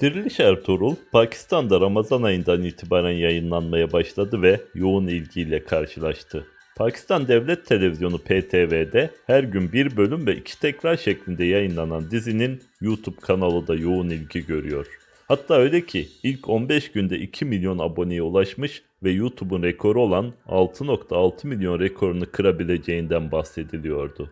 Diriliş Ertuğrul, Pakistan'da Ramazan ayından itibaren yayınlanmaya başladı ve yoğun ilgiyle karşılaştı. Pakistan Devlet Televizyonu PTV'de her gün bir bölüm ve iki tekrar şeklinde yayınlanan dizinin YouTube kanalı da yoğun ilgi görüyor. Hatta öyle ki ilk 15 günde 2 milyon aboneye ulaşmış ve YouTube'un rekoru olan 6.6 milyon rekorunu kırabileceğinden bahsediliyordu.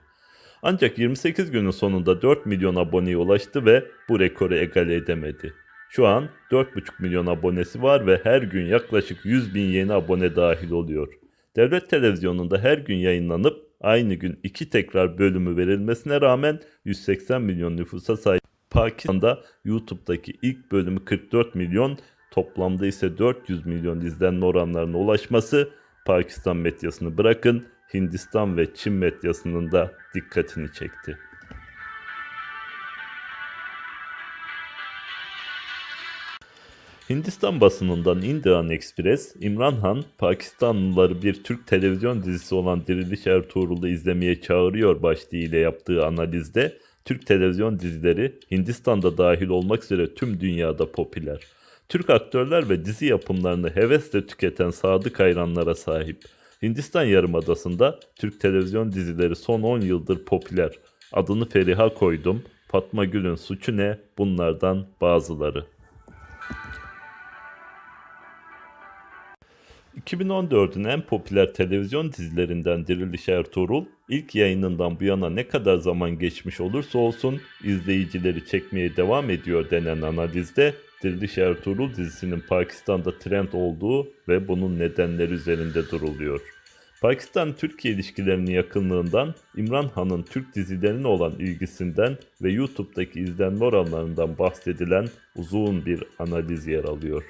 Ancak 28 günün sonunda 4 milyon aboneye ulaştı ve bu rekoru egale edemedi. Şu an 4,5 milyon abonesi var ve her gün yaklaşık 100 bin yeni abone dahil oluyor. Devlet televizyonunda her gün yayınlanıp aynı gün iki tekrar bölümü verilmesine rağmen 180 milyon nüfusa sahip Pakistan'da YouTube'daki ilk bölümü 44 milyon, toplamda ise 400 milyon izlenme oranlarına ulaşması Pakistan medyasını bırakın Hindistan ve Çin medyasının da dikkatini çekti. Hindistan basınından Indian Express, İmran Han, Pakistanlıları bir Türk televizyon dizisi olan Diriliş Ertuğrul'u izlemeye çağırıyor başlığıyla yaptığı analizde, Türk televizyon dizileri Hindistan'da dahil olmak üzere tüm dünyada popüler. Türk aktörler ve dizi yapımlarını hevesle tüketen sadık hayranlara sahip. Hindistan Yarımadası'nda Türk televizyon dizileri son 10 yıldır popüler. Adını Feriha koydum. Fatma Gül'ün suçu ne? Bunlardan bazıları. 2014'ün en popüler televizyon dizilerinden Diriliş Ertuğrul, ilk yayınından bu yana ne kadar zaman geçmiş olursa olsun izleyicileri çekmeye devam ediyor denen analizde Diriliş Ertuğrul dizisinin Pakistan'da trend olduğu ve bunun nedenleri üzerinde duruluyor. Pakistan-Türkiye ilişkilerinin yakınlığından, İmran Han'ın Türk dizilerine olan ilgisinden ve YouTube'daki izlenme oranlarından bahsedilen uzun bir analiz yer alıyor.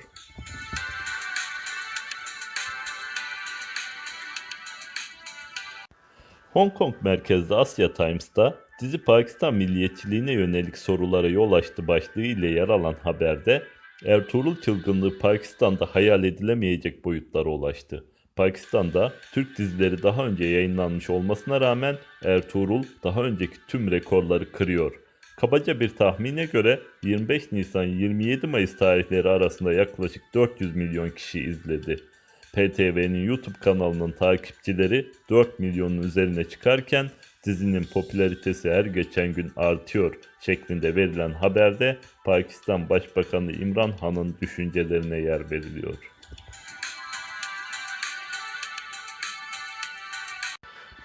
Hong Kong merkezli Asya Times'ta dizi Pakistan milliyetçiliğine yönelik sorulara yol açtı başlığı ile yer alan haberde Ertuğrul çılgınlığı Pakistan'da hayal edilemeyecek boyutlara ulaştı. Pakistan'da Türk dizileri daha önce yayınlanmış olmasına rağmen Ertuğrul daha önceki tüm rekorları kırıyor. Kabaca bir tahmine göre 25 Nisan 27 Mayıs tarihleri arasında yaklaşık 400 milyon kişi izledi. PTV'nin YouTube kanalının takipçileri 4 milyonun üzerine çıkarken dizinin popülaritesi her geçen gün artıyor şeklinde verilen haberde Pakistan Başbakanı İmran Han'ın düşüncelerine yer veriliyor.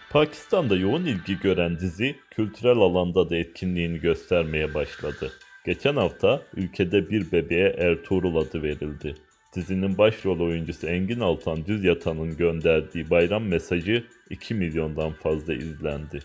Pakistan'da yoğun ilgi gören dizi kültürel alanda da etkinliğini göstermeye başladı. Geçen hafta ülkede bir bebeğe Ertuğrul adı verildi. Dizinin başrol oyuncusu Engin Altan Düz Yatan'ın gönderdiği bayram mesajı 2 milyondan fazla izlendi.